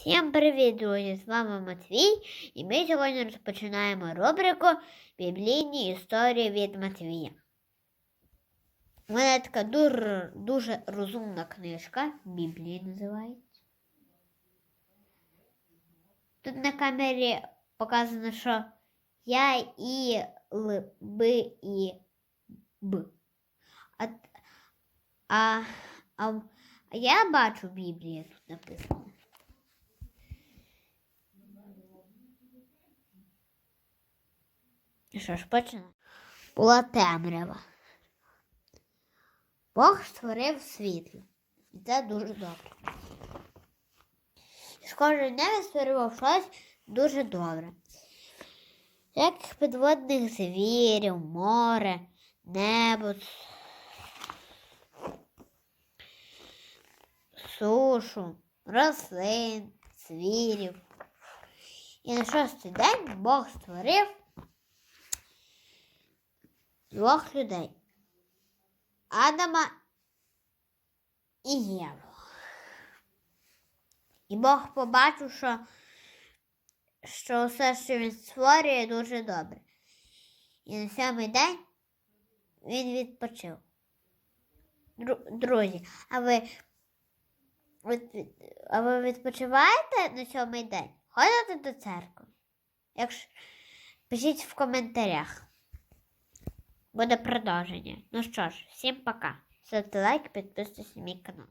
Всім привіт, друзі! З вами Матвій, і ми сьогодні розпочинаємо рубрику Біблійні історії від Матвія. У мене така дуже, дуже розумна книжка, Біблія називається. Тут на камері показано, що я і Л, Б і Б. А, а, а, я бачу Біблію тут написано. І що ж почнемо? Була темрява. Бог створив світло. І це дуже добре. І з кожним днем створював щось дуже добре. Як підводних звірів, море, небо, сушу, рослин, звірів. І на шостий день Бог створив двох людей Адама і Єву. І Бог побачив, що, що все, що він створює, дуже добре. І на сьомий день він відпочив. Друзі, а ви, а ви відпочиваєте на сьомий день? Ходите до церкви? Якщо пишіть в коментарях. Буде продовження. Ну що ж, всім пока. Ставте лайк, підписуйтесь на мій канал.